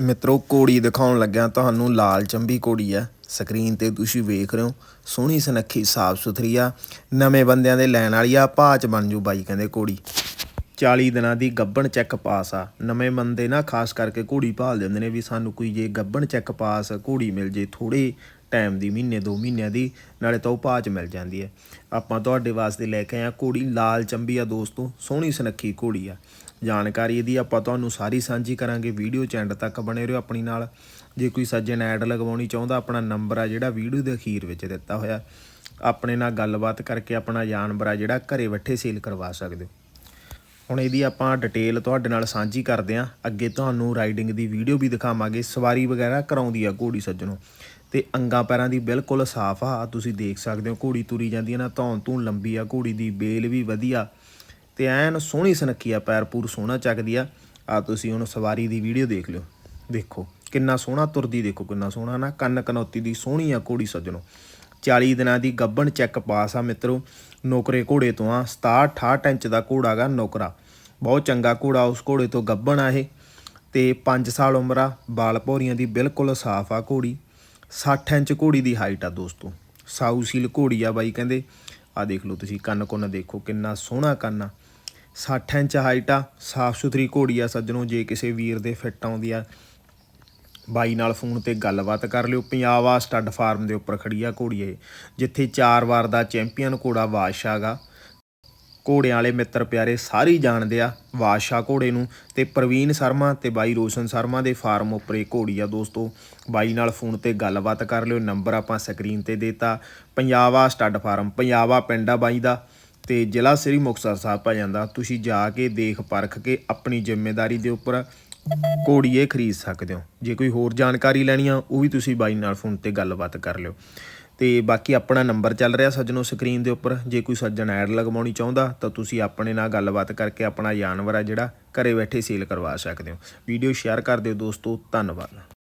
ਮਿੱਤਰੋ, ਘੋੜੀ ਦਿਖਾਉਣ ਲੱਗਿਆ ਤੁਹਾਨੂੰ ਲਾਲ ਚੰਬੀ ਘੋੜੀ ਆ। ਸਕਰੀਨ ਤੇ ਤੁਸੀਂ ਵੇਖ ਰਹੇ ਹੋ, ਸੋਹਣੀ ਸੁਨੱਖੀ, ਸਾਫ਼ ਸੁਥਰੀ ਆ। ਨਵੇਂ ਬੰਦਿਆਂ ਦੇ ਲੈਣ ਵਾਲੀ ਆ ਭਾਚ ਬਣ ਜੂ ਬਾਈ, ਕਹਿੰਦੇ ਘੋੜੀ। 40 ਦਿਨਾਂ ਦੀ ਗੱਬਣ ਚੈੱਕ ਪਾਸ ਆ। ਨਵੇਂ ਬੰਦੇ ਨਾ, ਖਾਸ ਕਰਕੇ ਘੋੜੀ ਭਾਲਦੇ ਹੁੰਦੇ ਨੇ ਵੀ ਸਾਨੂੰ ਕੋਈ ਜੇ ਗੱਬਣ ਚੈੱਕ ਪਾਸ, ਘੋੜੀ ਮਿਲ ਜੇ ਥੋੜੇ ਟਾਈਮ ਦੀ, ਮਹੀਨੇ ਦੋ ਮਹੀਨਿਆਂ ਦੀ, ਨਾਲੇ ਤਾਂ ਉਹ ਭਾਅ 'ਚ ਮਿਲ ਜਾਂਦੀ ਹੈ। ਆਪਾਂ ਤੁਹਾਡੇ ਵਾਸਤੇ ਲੈ ਕੇ ਆਏ ਆ ਘੋੜੀ, ਲਾਲ ਚੰਬੀ ਆ ਦੋਸਤੋ, ਸੋਹਣੀ ਸੁਨੱਖੀ ਘੋੜੀ ਆ। ਜਾਣਕਾਰੀ ਇਹਦੀ ਆਪਾਂ ਤੁਹਾਨੂੰ ਸਾਰੀ ਸਾਂਝੀ ਕਰਾਂਗੇ, ਵੀਡੀਓ ਚੈਂਡ ਤੱਕ ਬਣੇ ਰਹੋ ਆਪਣੀ ਨਾਲ। ਜੇ ਕੋਈ ਸੱਜਣ ਐਡ ਲਗਵਾਉਣੀ ਚਾਹੁੰਦਾ, ਆਪਣਾ ਨੰਬਰ ਆ ਜਿਹੜਾ ਵੀਡੀਓ ਦੇ ਅਖੀਰ ਵਿੱਚ ਦਿੱਤਾ ਹੋਇਆ। ਆਪਣੇ ਨਾਲ ਗੱਲਬਾਤ ਕਰਕੇ ਆਪਣਾ ਜਾਨਵਰ ਆ ਜਿਹੜਾ ਘਰੇ ਬੈਠੇ ਸੇਲ ਕਰਵਾ ਸਕਦੇ ਹੋ। ਹੁਣ ਇਹਦੀ ਆਪਾਂ ਡਿਟੇਲ ਤੁਹਾਡੇ ਨਾਲ ਸਾਂਝੀ ਕਰਦੇ ਆਂ ਅੱਗੇ ਤੁਹਾਨੂੰ ਰਾਈਡਿੰਗ ਦੀ ਵੀਡੀਓ ਵੀ ਦਿਖਾਵਾਂਗੇ। ਸਵਾਰੀ ਵਗੈਰਾ ਕਰਾਉਂਦੀ ਆ ਘੋੜੀ ਸੱਜਣੋ। ਤੇ ਅੰਗਾਂ ਪੈਰਾਂ ਦੀ ਬਿਲਕੁਲ ਸਾਫ਼ ਆ। ਆਹ ਤੁਸੀਂ ਦੇਖ ਸਕਦੇ ਹੋ ਘੋੜੀ ਤੁਰੀ ਜਾਂਦੀ ਹੈ ਨਾ, ਧੌਣ ਧੂਣ ਲੰਬੀ ਆ। ਘੋੜੀ ਦੀ ਬੇਲ ਵੀ ਵਧੀਆ ਤੇ ਐਨ ਸੋਹਣੀ ਸੁਨੱਖੀ ਆ, ਪੈਰ ਪੂਰ ਸੋਹਣਾ ਚੱਕਦੀ ਆ। ਆ ਤੁਸੀਂ ਹੁਣ ਸਵਾਰੀ ਦੀ ਵੀਡੀਓ ਦੇਖ ਲਿਓ। ਦੇਖੋ, ਕਿੰਨਾ ਸੋਹਣਾ ਤੁਰਦੀ, ਦੇਖੋ ਕਿੰਨਾ ਸੋਹਣਾ ਨਾ, ਕੰਨ ਕਨੌਤੀ ਦੀ ਸੋਹਣੀ ਆ ਘੋੜੀ ਸੱਜਣੋ। 40 ਦਿਨਾਂ ਦੀ ਗੱਬਣ ਚੈੱਕ ਪਾਸ ਆ ਮਿੱਤਰੋ, ਨੌਕਰੇ ਘੋੜੇ ਤੋਂ ਆ 67 68 ਇੰਚ ਦਾ ਘੋੜਾ ਗਾ ਨੌਕਰਾ। ਬਹੁਤ ਚੰਗਾ ਘੋੜਾ, ਉਸ ਘੋੜੇ ਤੋਂ ਗੱਬਣ ਆ ਇਹ। ਤੇ 5 ਸਾਲ ਉਮਰ ਆ, ਬਾਲ ਭੌਰੀਆਂ ਦੀ ਬਿਲਕੁਲ ਸਾਫ਼ ਆ ਘੋੜੀ। 60 ਇੰਚ ਘੋੜੀ ਦੀ ਹਾਈਟ ਆ ਦੋਸਤੋ। ਸਾਊ ਸੀਲ ਘੋੜੀ ਆ ਬਾਈ ਕਹਿੰਦੇ। ਆ ਦੇਖ ਲਓ ਤੁਸੀਂ, ਕੰਨ ਕੁੰਨ ਦੇਖੋ, ਕਿੰਨਾ ਸੋਹਣਾ ਕੰਨ ਆ। 60 ਇੰਚ ਹਾਈਟ ਆ, ਸਾਫ਼ ਸੁਥਰੀ ਘੋੜੀ ਆ ਸੱਜਣੋ, ਜੇ ਕਿਸੇ ਵੀਰ ਦੇ ਫਿੱਟ ਆਉਂਦੀ ਆ, ਬਾਈ ਨਾਲ ਫੋਨ ਤੇ ਗੱਲਬਾਤ ਕਰ ਲਿਓ। ਪੰਜਾਬਾ ਸਟੱਡ ਫਾਰਮ ਦੇ ਉੱਪਰ ਖੜੀ ਆ ਘੋੜੀ ਇਹ, ਜਿੱਥੇ ਚਾਰ ਵਾਰ ਦਾ ਚੈਂਪੀਅਨ ਘੋੜਾ ਬਾਦਸ਼ਾਹ ਗਾ। ਘੋੜਿਆਂ ਵਾਲੇ ਮਿੱਤਰ ਪਿਆਰੇ ਸਾਰੇ ਜਾਣਦੇ ਆ ਬਾਦਸ਼ਾਹ ਘੋੜੇ ਨੂੰ ਤੇ ਪ੍ਰਵੀਨ ਸ਼ਰਮਾ ਤੇ ਬਾਈ ਰੋਸ਼ਨ ਸ਼ਰਮਾ ਦੇ ਫਾਰਮ ਉੱਪਰ ਇਹ ਘੋੜੀ ਆ ਦੋਸਤੋ। ਬਾਈ ਨਾਲ ਫੋਨ ਤੇ ਗੱਲਬਾਤ ਕਰ ਲਿਓ, ਨੰਬਰ ਆਪਾਂ ਸਕਰੀਨ ਤੇ ਦੇਤਾ। ਪੰਜਾਬਾ ਸਟੱਡ ਫਾਰਮ ਪੰਜਾਬਾ ਪਿੰਡ ਆ ਬਾਈ ਦਾ ਤੇ ਜ਼ਿਲ੍ਹਾ ਸ੍ਰੀ ਮੁਕਤਸਰ ਸਾਹਿਬ ਪੈ ਜਾਂਦਾ। ਤੁਸੀਂ ਜਾ ਕੇ ਦੇਖ ਪਰਖ ਕੇ ਆਪਣੀ ਜ਼ਿੰਮੇਵਾਰੀ ਦੇ ਉੱਪਰ ਘੋੜੀ ਇਹ ਖਰੀਦ ਸਕਦੇ ਹੋ। ਜੇ ਕੋਈ ਹੋਰ ਜਾਣਕਾਰੀ ਲੈਣੀ ਆ, ਉਹ ਵੀ ਤੁਸੀਂ ਬਾਈ ਨਾਲ ਫੋਨ ਤੇ ਗੱਲਬਾਤ ਕਰ ਲਿਓ। ਤੇ ਬਾਕੀ ਆਪਣਾ ਨੰਬਰ ਚੱਲ ਰਿਹਾ ਸੱਜਣੋ ਸਕਰੀਨ ਦੇ ਉੱਪਰ। ਜੇ ਕੋਈ ਸੱਜਣ ਐਡ ਲਗਵਾਉਣੀ ਚਾਹੁੰਦਾ, ਤਾਂ ਤੁਸੀਂ ਆਪਣੇ ਨਾਲ ਗੱਲਬਾਤ ਕਰਕੇ ਆਪਣਾ ਜਾਨਵਰ ਆ ਜਿਹੜਾ ਘਰੇ ਬੈਠੇ ਸੇਲ ਕਰਵਾ ਸਕਦੇ ਹੋ। ਵੀਡੀਓ ਸ਼ੇਅਰ ਕਰ ਦਿਓ ਦੋਸਤੋ, ਧੰਨਵਾਦ।